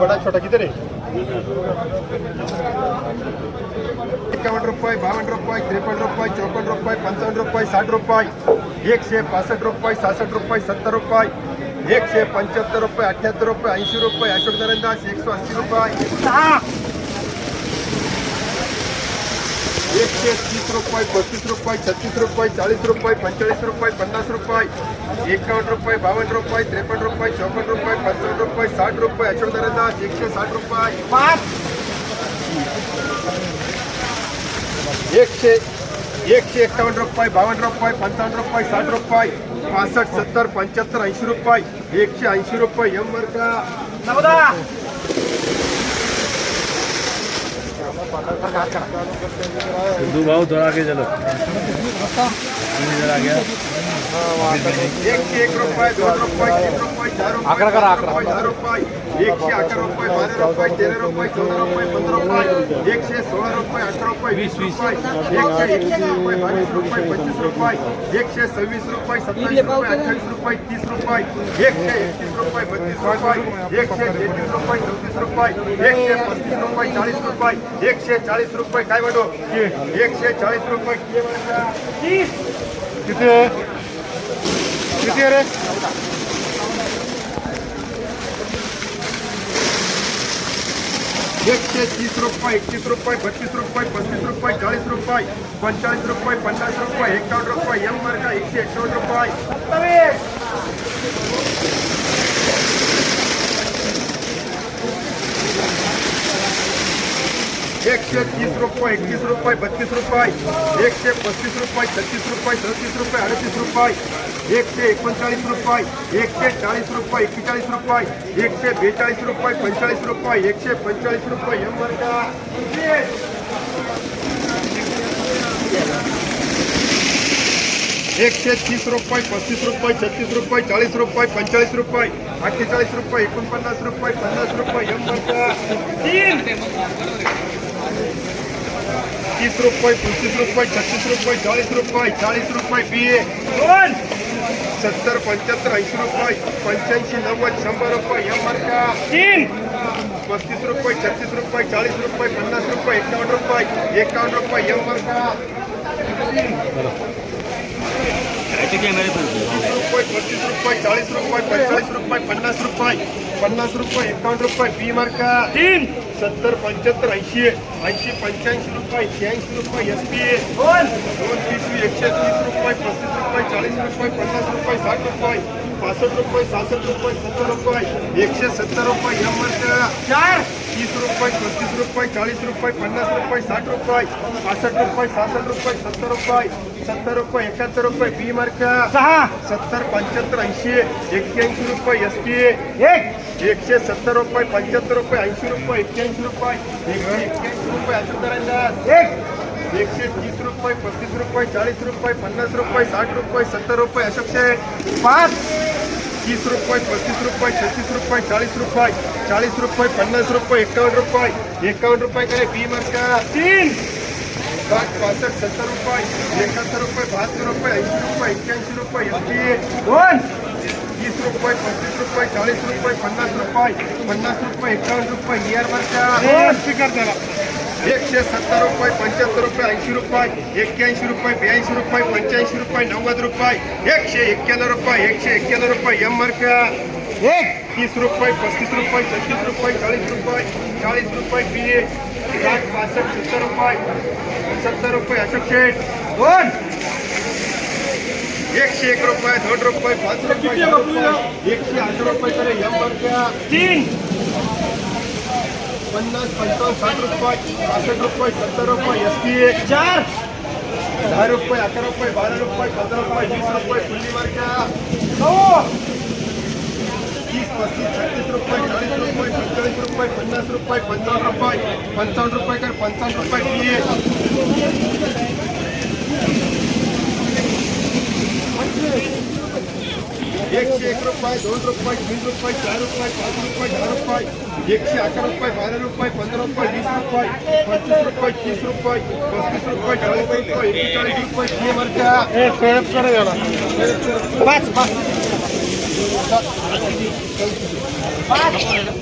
बडा छोटा किती रे एकावन्न रुपये बावन्न रुपये त्रेपन्न रुपये चौपन्न रुपये पंचावन्न रुपये, साठ रुपये एकशे पासष्ट रुपये सहासष्ट रुपये, सत्तर रुपये एकशे पंच्याहत्तर रुपये अठ्याहत्तर रुपये ऐंशी रुपये, अशोक एकशे तीस रुपये पस्तीस रुपये, छत्तीस रुपये चाळीस रुपये पंचेचाळीस रुपये, पन्नास रुपये, एकावन्न रुपये बावन्न रुपये, त्रेपन्न रुपये, चौपन्न रुपये पंचावन्न रुपये, साठ रुपये नरेंदास एकशे साठ रुपये. पाच एकशे एकशे एकावन्न रुपये बावन्न रुपये, पंचावन्न रुपये, साठ रुपये, पासष्ट, सत्तर, पंच्याहत्तर, ऐंशी रुपये, एकशे ऐंशी रुपये. एम वर्ग. सिद्धू भाव थोड़ा आगे चलो। एकशे एक रुपये। चार रुपये अकरा करा, अकरा. रुपये, दहा रुपये एकशे अकरा रुपये बारा रुपये तेरा रुपये चौदा रुपये पंधरा रुपये एकशे सोळा रुपये अठरा रुपये वीस रुपये एकशे एकवीस रुपये बावीस रुपये पंचवीस रुपये एकशे सव्वीस रुपये सत्तावीस रुपये अठ्ठावीस रुपये तीस रुपये एकशे एकतीस रुपये बत्तीस रुपये एकशे तेहतीस रुपये चौतीस रुपये एकशे पस्तीस रुपये चाळीस रुपये एकशे चाळीस रुपये काय म्हणतो एकशे चाळीस रुपये किती आहे किती आहे रे एकशे तीस रुपये एकतीस रुपये बत्तीस रुपये पस्तीस रुपये चाळीस रुपये पंचाळीस रुपये पन्नास रुपये एकावन्न रुपये एम वर्ग एकशे एकावन्न रुपये एकशे तीस रुपये, एकतीस रुपये, बत्तीस रुपये एकशे पस्तीस रुपये, छत्तीस रुपये सदतीस रुपये, अडतीस रुपये एकशे एकोणचाळीस रुपये एकशे चाळीस रुपये एक्केचाळीस रुपये एकशे बेचाळीस रुपये पंचेचाळीस रुपये एकशे पंचेचाळीस रुपये एम वर्ग एकशे तीस रुपये पस्तीस रुपये, छत्तीस रुपये चाळीस रुपये पंचेचाळीस रुपये अठ्ठेचाळीस रुपये एकोणपन्नास रुपये पन्नास रुपये एम तीस रुपये पस्तीस रुपये छत्तीस रुपये चाळीस रुपये चाळीस रुपये बी ए सत्तर पंच्याहत्तर ऐंशी रुपये पंच्याऐंशी नव्वद शंभर रुपये एम मार्का। तीन। पस्तीस रुपये छत्तीस रुपये चाळीस रुपये पन्नास रुपये एकावन्न रुपये एकावन्न रुपये एम मार्का। रुपये पस्तीस रुपये चाळीस रुपये पंचेचाळीस रुपये पन्नास रुपये पन्नास रुपये एकावन्न रुपये बी मार्का। तीन। सत्तर पंच्याहत्तर ऐंशी ऐंशी पंच्याऐंशी रुपये शहाऐंशी रुपये एस पी ए दोन तीस एकशे तीस रुपये पस्तीस रुपये चाळीस रुपये पन्नास रुपये साठ रुपये पासष्ट रुपये सहासष्ट रुपये सत्तर रुपये एकशे सत्तर रुपये एम चार. तीस रुपये पस्तीस रुपये चाळीस रुपये पन्नास रुपये साठ रुपये पासष्ट रुपये सहासष्ट रुपये सत्तर रुपये सत्तर रुपये एकाहत्तर रुपये बी मार्क सहा. सत्तर पंच्याहत्तर ऐंशी एक्क्याऐंशी रुपये एस पी एक. एकशे सत्तर रुपये पंच्याहत्तर रुपये ऐंशी रुपये एक्क्याऐंशी रुपये एकशे एक्क्याऐंशी रुपये अजून एक. एकशे तीस रुपये पस्तीस रुपये चाळीस रुपये पन्नास रुपये साठ रुपये सत्तर रुपये अशोक शेठ पाच तीस रुपये पस्तीस रुपये छत्तीस रुपये चाळीस रुपये चाळीस रुपये पन्नास रुपये एकावन्न रुपये एकावन्न रुपये काय बी मार्का तीन साठ पासष्ट सत्तर रुपये एकाहत्तर रुपये बहात्तर रुपये ऐंशी रुपये एक्क्याऐंशी रुपये एस दोन तीस रुपये पस्तीस रुपये चाळीस रुपये पन्नास रुपये पन्नास रुपये एकावन्न रुपये नियर मार्का एकशे सत्तर रुपये पंच्याहत्तर रुपये ऐंशी रुपये एक्क्याऐंशी रुपये ब्याऐंशी रुपये पंच्याऐंशी रुपये नव्वद रुपये एकशे एक्क्याण्णव रुपये एकशे एक्क्याण्णव रुपये एम मार्का एक. तीस रुपये पस्तीस रुपये छत्तीस रुपये चाळीस रुपये चाळीस रुपये बी ए साठ पासष्ट सत्तर रुपये सत्तर रुपये अशोक शेठ. दोन एकशे एक रुपये दोन रुपये पाच रुपये एकशे आठ रुपये तरी एम मार्का तीन. पन्नास पंचावन्न साठ रुपये पासष्ट रुपये सत्तर रुपये एस पी ए चार दहा रुपये अकरा रुपये बारा रुपये पंधरा रुपये वीस रुपये फुल्ली मार्का नऊ तीस पस्तीस छत्तीस रुपये चाळीस रुपये पंचेचाळीस रुपये पन्नास रुपये पंचावन्न रुपये पंचावन्न रुपये कर रुपये दोन रुपये तीन रुपये चार रुपये पाच रुपये दहा रुपये एकशे अकरा रुपये बारा रुपये पंधरा रुपये वीस रुपये पंचवीस रुपये तीस रुपये पस्तीस रुपये चाळीस रुपये एकेचाळीस रुपये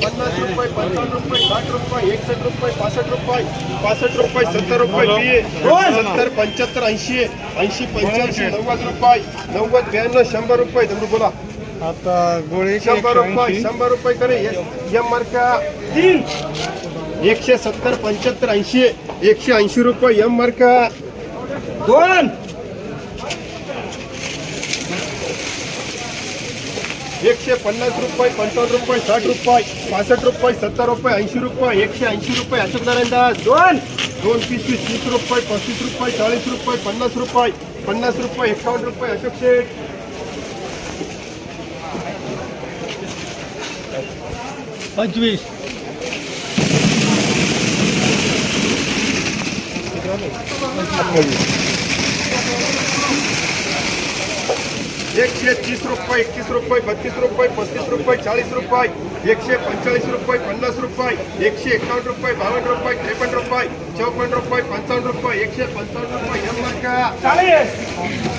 पन्नास रुपये पंचावन्न रुपये साठ रुपये एकसष्ट रुपये पासष्ट रुपये पासष्ट रुपये सत्तर रुपये सत्तर पंच्याहत्तर ऐंशी. ऐंशी पंच्याऐंशी नव्वद रुपये नव्वद ब्याण्णव शंभर रुपये. दगडू बोला. आता गोळे शंभर रुपये शंभर रुपये करे एम मार्का एकशे सत्तर पंच्याहत्तर ऐंशी एकशे ऐंशी रुपये एम मार्का दोन। एकशे पन्नास रुपये पंचावन्न रुपये साठ रुपये पासष्ट रुपये सत्तर रुपये ऐंशी रुपये एकशे ऐंशी रुपये अशोक नारायणदास दोन। दोन पिशवी तीस रुपये पस्तीस रुपये चाळीस रुपये पन्नास रुपये पन्नास रुपये एकावन्न रुपये अशोक शेठ। पंचवीस एकशे तीस रुपये एकतीस रुपये बत्तीस रुपये पस्तीस रुपये चाळीस रुपये एकशे पंचेचाळीस रुपये पन्नास रुपये एकशे एकावन्न रुपये बावन्न रुपये त्रेपन्न रुपये चौपन्न रुपये पंचावन्न रुपये एकशे पंचावन्न रुपये एम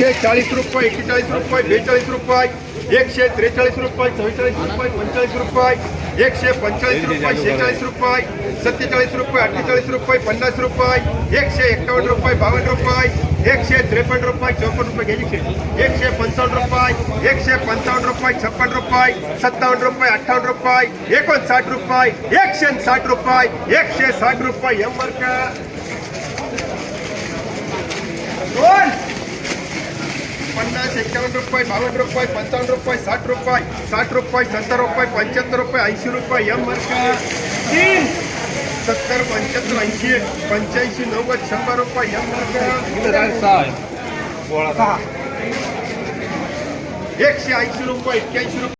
एकशे चाळीस रुपये एक्केचाळीस रुपये बेचाळीस रुपये एकशे त्रेचाळीस रुपये चव्वेचाळीस रुपये पंचेचाळीस रुपये एकशे पंचेचाळीस रुपये शेहेचाळीस रुपये सत्तेचाळीस रुपये अठ्ठेचाळीस रुपये पन्नास रुपये एकशे एकावन्न रुपये बावन्न रुपये एकशे त्रेपन्न रुपये चौपन्न रुपये घ्यायचे एकशे पंचावन्न रुपये एकशे पंचावन्न रुपये छप्पन्न रुपये सत्तावन्न रुपये अठ्ठावन्न रुपये एकोणसाठ रुपये एकशे साठ रुपये एकशे साठ रुपये एम का पन्नास एक्क्यावन्न रुपये बावन्न रुपये पंचावन्न रुपये साठ रुपये साठ रुपये सत्तर रुपये पंचहत्तर रुपये ऐंशी रुपये एम मार्का तीन. सत्तर पंचहत्तर ऐंशी पंच्याऐंशी नव्वद शंबर रुपये एम मार्का एकशे ऐंशी रुपये एक्क्याऐंशी रुपये.